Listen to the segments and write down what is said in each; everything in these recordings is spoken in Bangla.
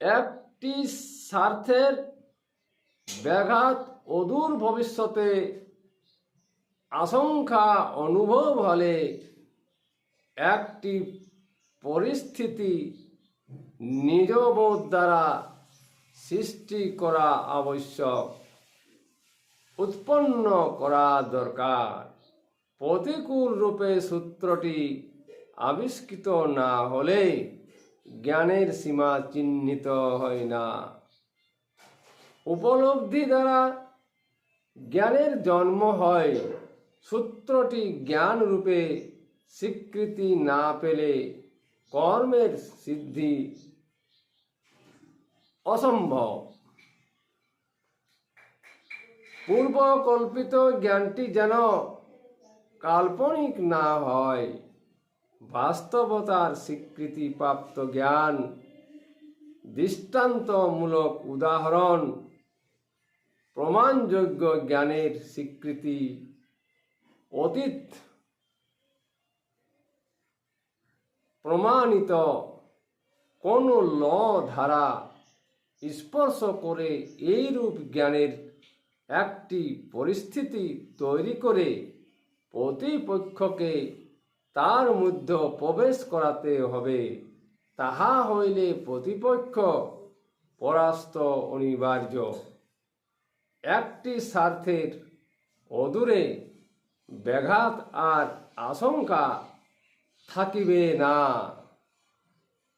একটি স্বার্থের ব্যাঘাত অদূর ভবিষ্যতে আশঙ্কা অনুভব হলে একটি পরিস্থিতি নিজবোধ দ্বারা সৃষ্টি করা আবশ্যক, উৎপন্ন করা দরকার। প্রতিকূল রূপে সূত্রটি আবিষ্কৃত না হলে জ্ঞানের সীমা চিহ্নিত হয় না। উপলব্ধি দ্বারা জ্ঞানের জন্ম হয়। সূত্রটি জ্ঞান রূপে স্বীকৃতি না পেলে কর্মের সিদ্ধি অসম্ভব। পূর্বকল্পিত জ্ঞানটি যেন কাল্পনিক না হয়। বাস্তবতার স্বীকৃতিপ্রাপ্ত জ্ঞান, দৃষ্টান্তমূলক উদাহরণ, প্রমাণযোগ্য জ্ঞানের স্বীকৃতি, অতীত প্রমাণিত কোন ল ধারা স্পর্শ করে এইরূপ জ্ঞানের একটি পরিস্থিতি তৈরি করে প্রতিপক্ষকে তার মধ্যে প্রবেশ করাতে হবে। তাহা হইলে প্রতিপক্ষ পরাস্ত অনিবার্য। একটি স্বার্থের অদূরে ব্যাঘাত আর আশঙ্কা থাকিবে না।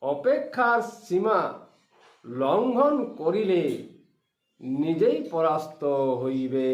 অপেক্ষার সীমা লঙ্ঘন করিলে নিজেই পরাস্ত হইবে।